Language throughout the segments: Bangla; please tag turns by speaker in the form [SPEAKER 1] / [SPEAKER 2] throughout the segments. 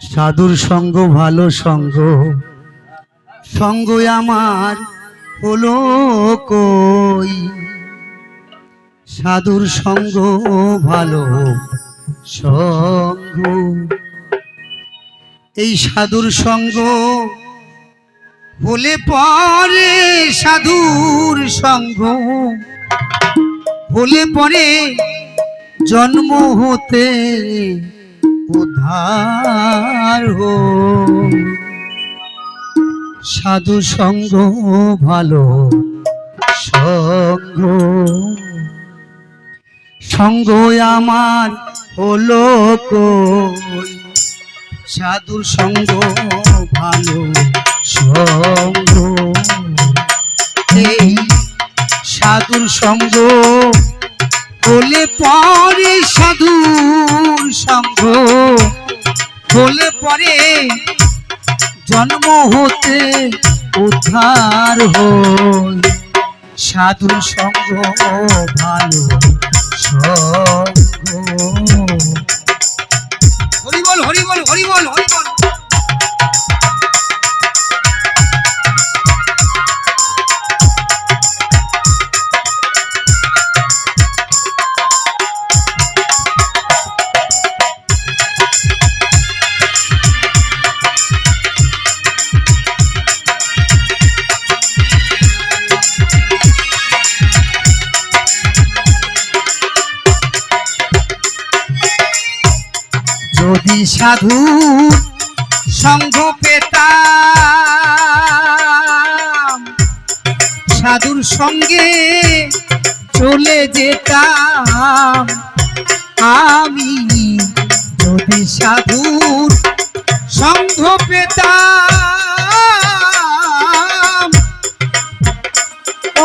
[SPEAKER 1] সাধুর সঙ্গ, ভালো সঙ্গ। সঙ্গ আমার হলো কই? সাধুর সঙ্গ, ভালো সঙ্গ। এই সাধুর সঙ্গ হলে পরে সাধুর সঙ্গ। হলে পরে জন্ম হতে উদ্ধার হো সাধু সঙ্গ ভালো, সঙ্গ। সঙ্গ আমার হলো সাধুর সঙ্গ ভালো, সঙ্গ। এই সাধুর সঙ্গ হলে পরে সাধু সঙ্গ। হলে পরে জন্ম হতে উদ্ধার হল সাধু সঙ্গ ভালো সঙ্গ। হরিবল হরিবল হরিবল হরিবল যদি সাধু সঙ্গ পেতাম, সাধুর সঙ্গে চলে যেতাম। আমি যদি সাধুর সঙ্গ পেতাম,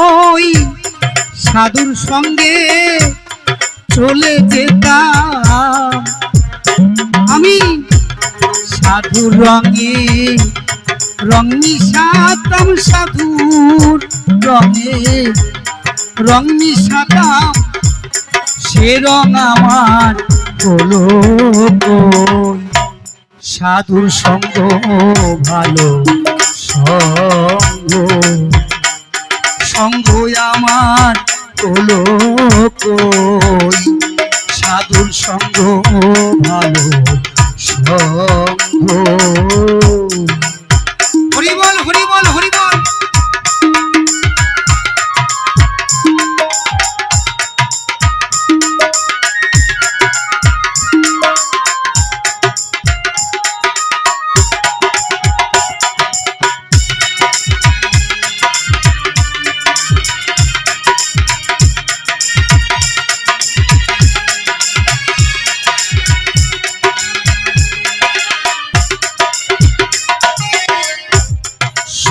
[SPEAKER 1] ওই সাধুর সঙ্গে চলে যেতাম। আমি সাধুর রঙে রং মিশাতাম সাধুর রঙে রং মিশাতাম সে রং আমার হলো। সাধুর সঙ্গ ভালো সঙ্গ সঙ্গ আমার হলো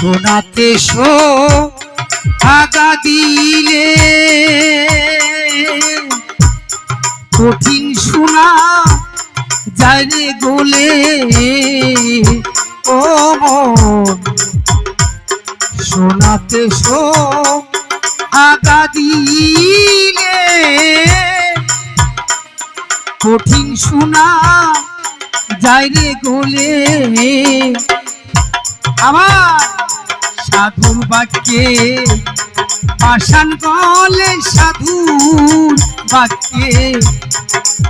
[SPEAKER 1] শোনাতে শো, আগা দিলে। কঠিন শোনা যায় রে গোলে। ও শোনাতে শো, আগা দিলে। কঠিন শোনা যায় রে গোলে। সাধুর বাক্যে পাষাণ গলে সাধুর বাক্যে।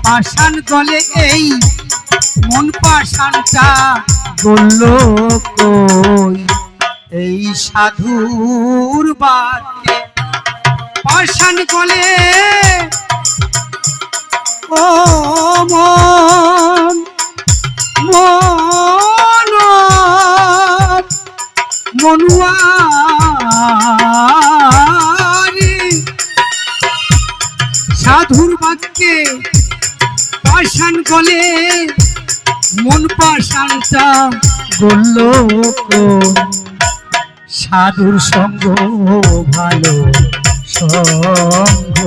[SPEAKER 1] পাষাণ গলে এই মন পাষাণটা বলল, কই এই সাধুর বাক্যে পাষাণ গলে ও মন মন মনুয়ারি। সাধুর বাক্যে পাষাণ গলে মন পাষাণটা বলল সাধুর সঙ্গ ভালো সঙ্গ।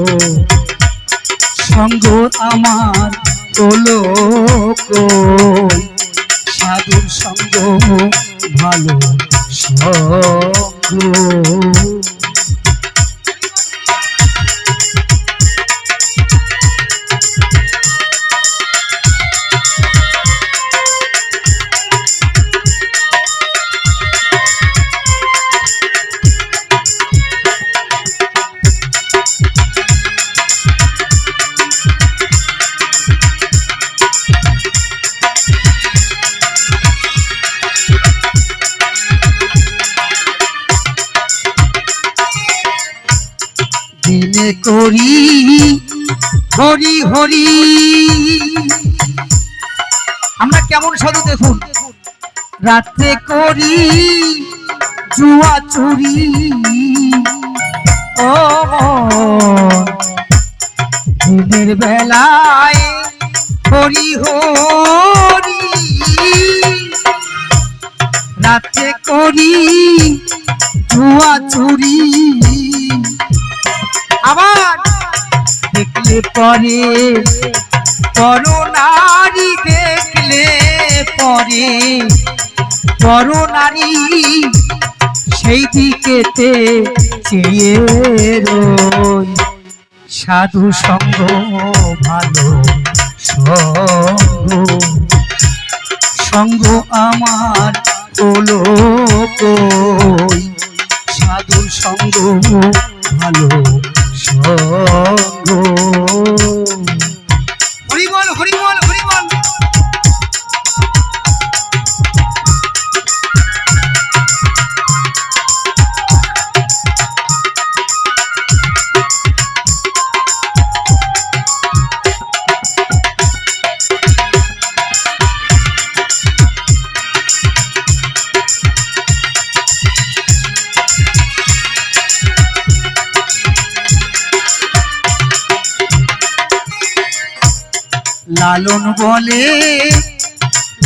[SPEAKER 1] সঙ্গ আমার তোলো সাধুর সঙ্গ ভালো সঙ্গ করি, হরি হরি। আমরা কেমন সাধু দেখুন? রাত্রে করি, জুয়া চুরি। ও, দিনের বেলায় হরি হরি। রাতে করি, জুয়া চুরি। আবার দেখলে পরে নারী দেখলে পরে নারী সেই দিকেতে চেয়ে রই। সাধু সঙ্গ ভালো সঙ্গ। সঙ্গ আমার হলো সাধুর সঙ্গ লালন বলে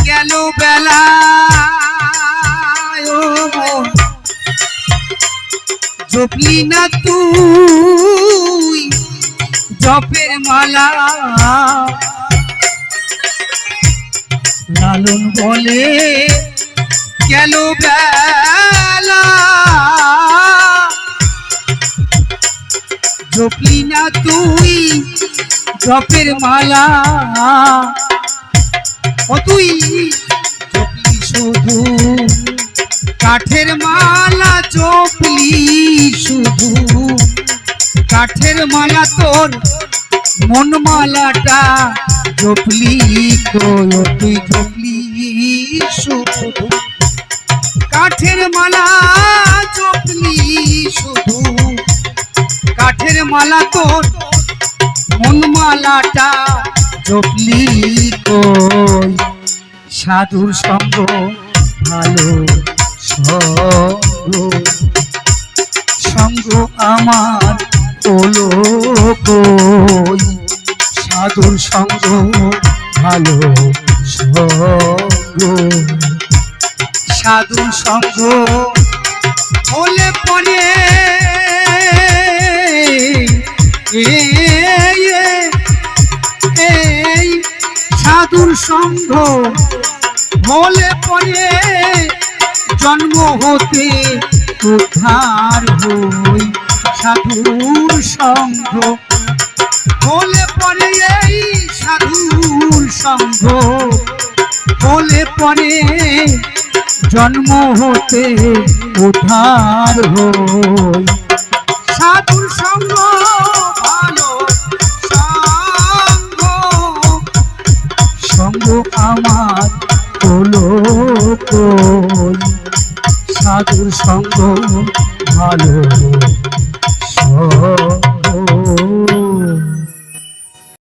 [SPEAKER 1] গেল বেলা জপলি না তুই জপের মালা। লালন বলে গেল বেলা জপলি না তুই জপের মালা। ও তুই জপলি শুধু, কাঠের মালা জপলি শুধু। কাঠের মালা তোর মন মালাটা জপলি ও তুই জপলি শুধু। কাঠের মালা জপলি শুধু। কাঠের মালা তোর মনমালাটা জপলি কই? সাধুর সঙ্গ ভালো সঙ্গ। আমার হলো কই? সাধুর সঙ্গ ভালো সাধুর সঙ্গ হলে পরে সঙ্গ। হলে পরে জন্ম হতে উদ্ধার হই সাধুর সঙ্গ। হলে পরে এই সাধুর সঙ্গ। হলে পরে জন্ম হতে উদ্ধার হই সাধুর সঙ্গ।